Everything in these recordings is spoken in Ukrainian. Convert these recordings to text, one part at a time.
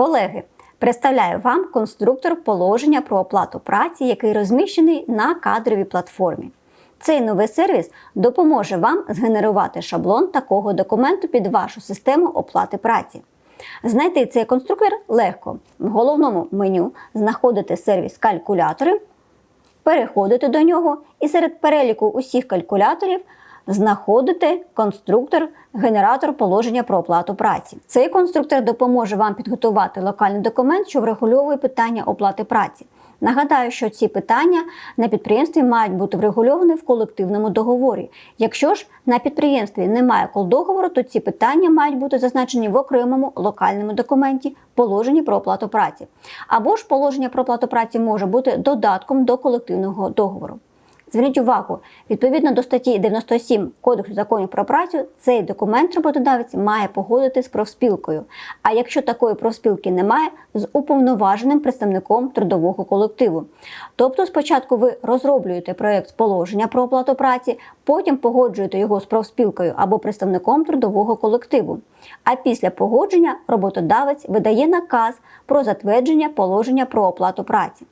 Колеги, представляю вам конструктор положення про оплату праці, який розміщений на кадровій платформі. Цей новий сервіс допоможе вам згенерувати шаблон такого документу під вашу систему оплати праці. Знайти цей конструктор легко. В головному меню знаходите сервіс калькулятори, переходите до нього і серед переліку усіх калькуляторів знаходите конструктор генератор положення про оплату праці. Цей конструктор допоможе вам підготувати локальний документ, що врегульовує питання оплати праці. Нагадаю, що ці питання на підприємстві мають бути врегульовані в колективному договорі. Якщо ж на підприємстві немає колдоговору, то ці питання мають бути зазначені в окремому локальному документі положенні про оплату праці. Або ж положення про оплату праці може бути додатком до колективного договору. Зверніть увагу, відповідно до статті 97 Кодексу законів про працю, цей документ роботодавець має погодити з профспілкою. А якщо такої профспілки немає, з уповноваженим представником трудового колективу. Тобто, спочатку ви розроблюєте проєкт положення про оплату праці, потім погоджуєте його з профспілкою або представником трудового колективу. А після погодження роботодавець видає наказ про затвердження положення про оплату праці.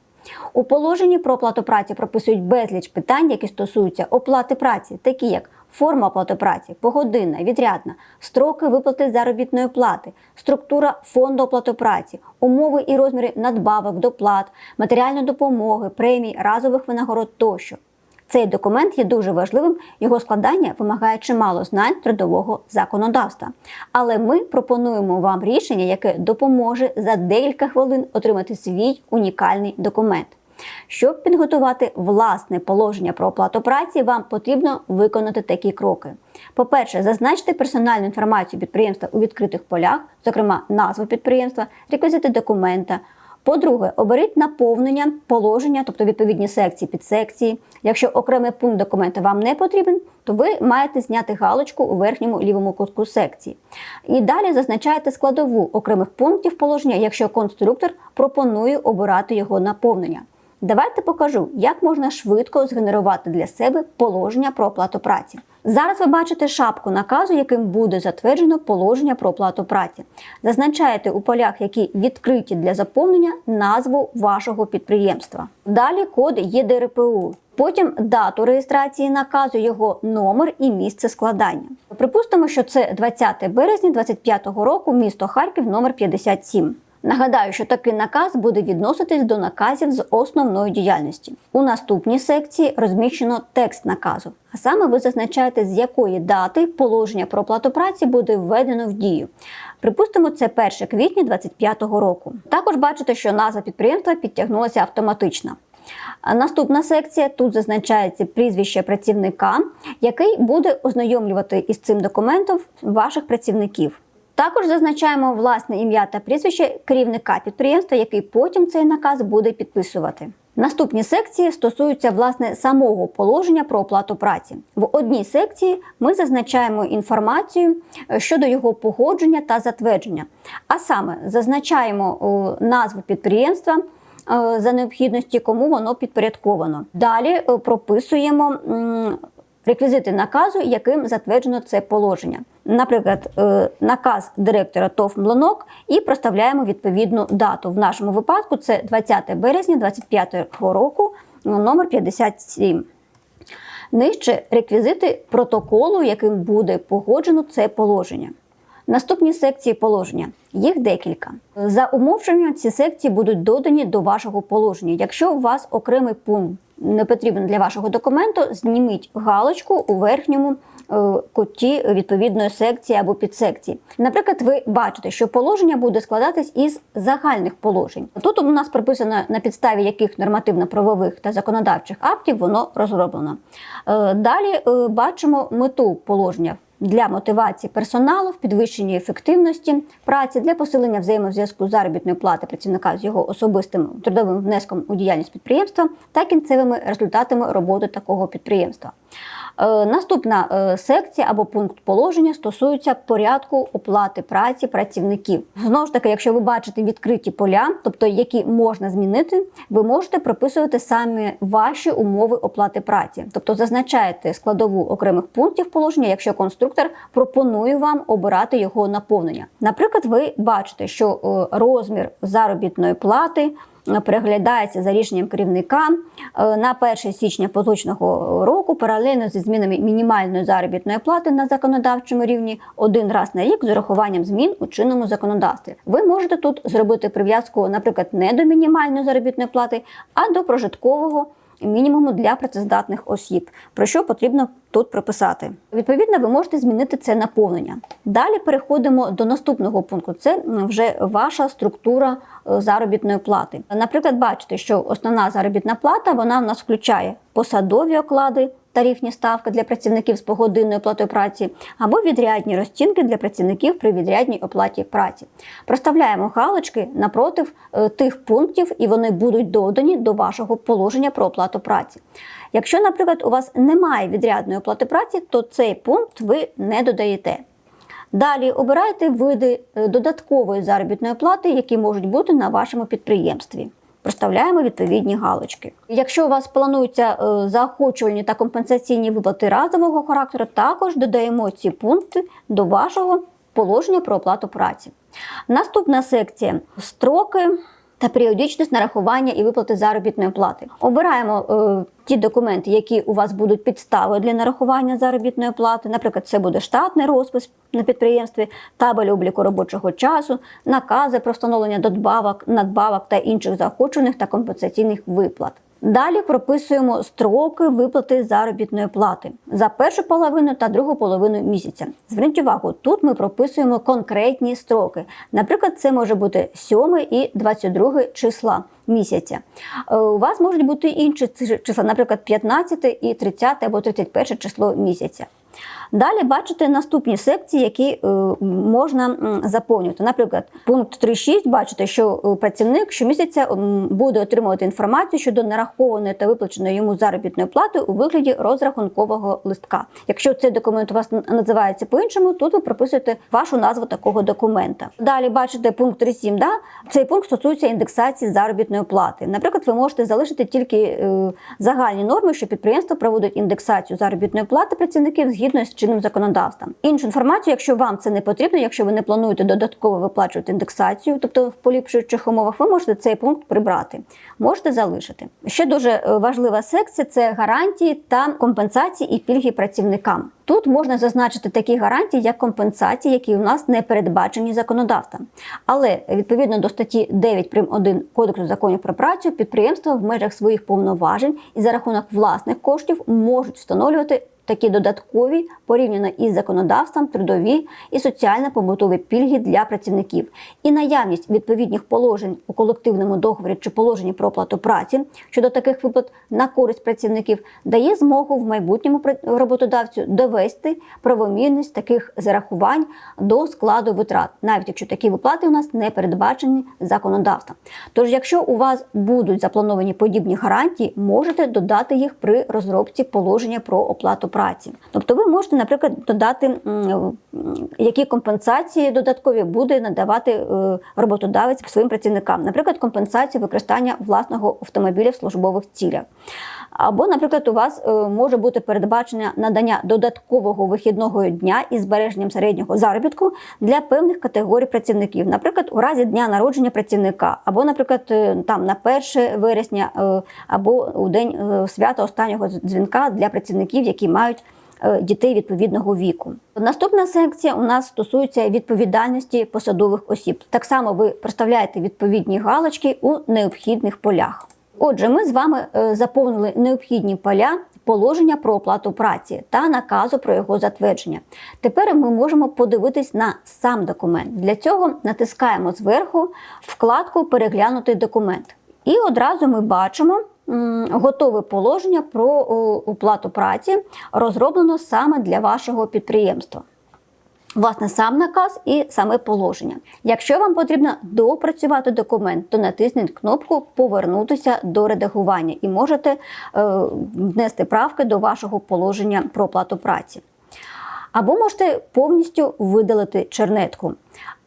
У положенні про оплату праці прописують безліч питань, які стосуються оплати праці, такі як форма оплати праці, погодинна, відрядна, строки виплати заробітної плати, структура фонду оплати праці, умови і розміри надбавок, доплат, матеріальної допомоги, премій, разових винагород тощо. Цей документ є дуже важливим, його складання вимагає чимало знань трудового законодавства. Але ми пропонуємо вам рішення, яке допоможе за декілька хвилин отримати свій унікальний документ. Щоб підготувати власне положення про оплату праці, вам потрібно виконати такі кроки. По-перше, зазначте персональну інформацію підприємства у відкритих полях, зокрема назву підприємства, реквізити документа. По-друге, оберіть наповнення положення, тобто відповідні секції підсекції. Якщо окремий пункт документа вам не потрібен, то ви маєте зняти галочку у верхньому лівому кутку секції. І далі зазначаєте складову окремих пунктів положення, якщо конструктор пропонує обирати його наповнення. Давайте покажу, як можна швидко згенерувати для себе положення про оплату праці. Зараз ви бачите шапку наказу, яким буде затверджено положення про оплату праці. Зазначаєте у полях, які відкриті для заповнення, назву вашого підприємства. Далі код ЄДРПУ. Потім дату реєстрації наказу, його номер і місце складання. Припустимо, що це 20 березня 2025 року, місто Харків, номер 57. Нагадаю, що такий наказ буде відноситись до наказів з основної діяльності. У наступній секції розміщено текст наказу, а саме ви зазначаєте, з якої дати положення про оплату праці буде введено в дію. Припустимо, це 1 квітня 2025 року. Також бачите, що назва підприємства підтягнулася автоматично. Наступна секція тут зазначається прізвище працівника, який буде ознайомлювати із цим документом ваших працівників. Також зазначаємо власне ім'я та прізвище керівника підприємства, який потім цей наказ буде підписувати. Наступні секції стосуються власне самого положення про оплату праці. В одній секції ми зазначаємо інформацію е, щодо його погодження та затвердження, а саме зазначаємо назву підприємства. Е, за необхідності, кому воно підпорядковано. Далі е, прописуємо реквізити наказу, яким затверджено це положення. Наприклад, е, наказ директора ТОВ Млонок і проставляємо відповідну дату. В нашому випадку це 20 березня 2025 року, номер 57. Нижче реквізити протоколу, яким буде погоджено це положення. Наступні секції положення. Їх декілька. За умовченням ці секції будуть додані до вашого положення. Якщо у вас окремий пункт не потрібен для вашого документу, зніміть галочку у верхньому е, куті відповідної секції або підсекції. Наприклад, ви бачите, що положення буде складатись із загальних положень. Тут у нас прописано на підставі яких нормативно-правових та законодавчих актів воно розроблено. Е, далі е, бачимо мету положення для мотивації персоналу в підвищенні ефективності праці для посилення взаємозв'язку заробітної плати працівника з його особистим трудовим внеском у діяльність підприємства та кінцевими результатами роботи такого підприємства. Е, Наступна е, секція або пункт положення стосується порядку оплати праці працівників. Знову ж таки, якщо ви бачите відкриті поля, тобто які можна змінити, ви можете прописувати самі ваші умови оплати праці, тобто зазначаєте складову окремих пунктів положення, якщо конструктор пропонує вам обирати його наповнення. Наприклад, ви бачите, що е, розмір заробітної плати переглядається за рішенням керівника е, на 1 січня поточного року паралельно зі змінами мінімальної заробітної плати на законодавчому рівні один раз на рік з урахуванням змін у чинному законодавстві. Ви можете тут зробити прив'язку, наприклад, не до мінімальної заробітної плати, а до прожиткового. Мінімуму для працездатних осіб, про що потрібно тут прописати. Відповідно, ви можете змінити це наповнення. Далі переходимо до наступного пункту. Це вже ваша структура е, заробітної плати. Наприклад, бачите, що основна заробітна плата вона в нас включає посадові оклади. Тарифні ставки для працівників з погодинною оплатою праці або відрядні розцінки для працівників при відрядній оплаті праці. Проставляємо галочки напротив е, тих пунктів, і вони будуть додані до вашого положення про оплату праці. Якщо, наприклад, у вас немає відрядної оплати праці, то цей пункт ви не додаєте. Далі обирайте види е, додаткової заробітної плати, які можуть бути на вашому підприємстві. Проставляємо відповідні галочки. Якщо у вас плануються е, заохочувальні та компенсаційні виплати разового характеру, також додаємо ці пункти до вашого положення про оплату праці. Наступна секція строки та періодичність нарахування і виплати заробітної плати. Обираємо е, ті документи, які у вас будуть підставою для нарахування заробітної плати. Наприклад, це буде штатний розпис на підприємстві, табель обліку робочого часу, накази про встановлення додбавок, надбавок та інших заохочених та компенсаційних виплат. Далі прописуємо строки виплати заробітної плати за першу половину та другу половину місяця. Зверніть увагу, тут ми прописуємо конкретні строки. Наприклад, це може бути 7 і 22 числа місяця. Е, У вас можуть бути інші числа, наприклад, 15 і 30 або 31 число місяця. Далі бачите наступні секції, які е, можна заповнювати. Наприклад, пункт 3.6 бачите, що е, працівник щомісяця буде отримувати інформацію щодо нарахованої та виплаченої йому заробітної плати у вигляді розрахункового листка. Якщо цей документ у вас називається по-іншому, тут ви прописуєте вашу назву такого документа. Далі бачите пункт 3.7, да? цей пункт стосується індексації заробітної плати. Наприклад, ви можете залишити тільки е, загальні норми, що підприємство проводить індексацію заробітної плати працівників згідно з чинним законодавством. Іншу інформацію, якщо вам це не потрібно, якщо ви не плануєте додатково виплачувати індексацію, тобто в поліпшуючих умовах, ви можете цей пункт прибрати, можете залишити. Ще дуже е, важлива секція це гарантії та компенсації і пільги працівникам. Тут можна зазначити такі гарантії, як компенсації, які у нас не передбачені законодавством. Але відповідно до статті 9 прим. 1 Кодексу законів про працю, підприємства в межах своїх повноважень і за рахунок власних коштів можуть встановлювати такі додаткові порівняно із законодавством трудові і соціально-побутові пільги для працівників. І наявність відповідних положень у колективному договорі чи положенні про оплату праці щодо таких виплат на користь працівників дає змогу в майбутньому роботодавцю довести правомірність таких зарахувань до складу витрат, навіть якщо такі виплати у нас не передбачені законодавством. Тож, якщо у вас будуть заплановані подібні гарантії, можете додати їх при розробці положення про оплату праці. Тобто, ви можете, наприклад, додати, м, які компенсації додаткові буде надавати е, роботодавець своїм працівникам, наприклад, компенсацію використання власного автомобіля в службових цілях. Або, наприклад, у вас е, може бути передбачення надання додаткового вихідного дня із збереженням середнього заробітку для певних категорій працівників, наприклад, у разі дня народження працівника, або, наприклад, е, там на 1 вересня, е, або у день свята останнього дзвінка для працівників, які мають дітей відповідного віку. Наступна секція у нас стосується відповідальності посадових осіб. Так само ви проставляєте відповідні галочки у необхідних полях. Отже, ми з вами е, заповнили необхідні поля положення про оплату праці та наказу про його затвердження. Тепер ми можемо подивитись на сам документ. Для цього натискаємо зверху вкладку Переглянути документ. І одразу ми бачимо готове положення про оплату праці, розроблено саме для вашого підприємства. Власне, сам наказ і саме положення. Якщо вам потрібно доопрацювати документ, то натисніть кнопку Повернутися до редагування і можете е, внести правки до вашого положення про оплату праці. Або можете повністю видалити чернетку,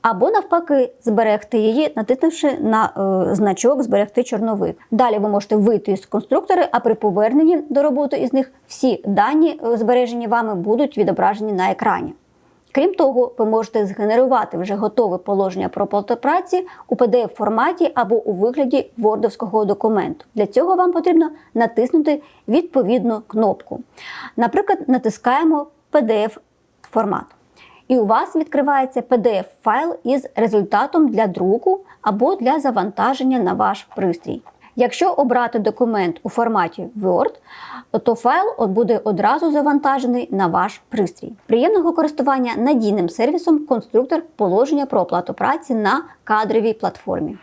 або навпаки зберегти її, натиснувши на е, значок Зберегти чорновик. Далі ви можете вийти з конструктора, а при поверненні до роботи із них всі дані, е, збережені вами, будуть відображені на екрані. Крім того, ви можете згенерувати вже готове положення про оплату праці у pdf форматі або у вигляді вордовського документу. Для цього вам потрібно натиснути відповідну кнопку. Наприклад, натискаємо PDF формат. І у вас відкривається PDF-файл із результатом для друку або для завантаження на ваш пристрій. Якщо обрати документ у форматі Word, то файл буде одразу завантажений на ваш пристрій. Приємного користування надійним сервісом конструктор положення про оплату праці на кадровій платформі.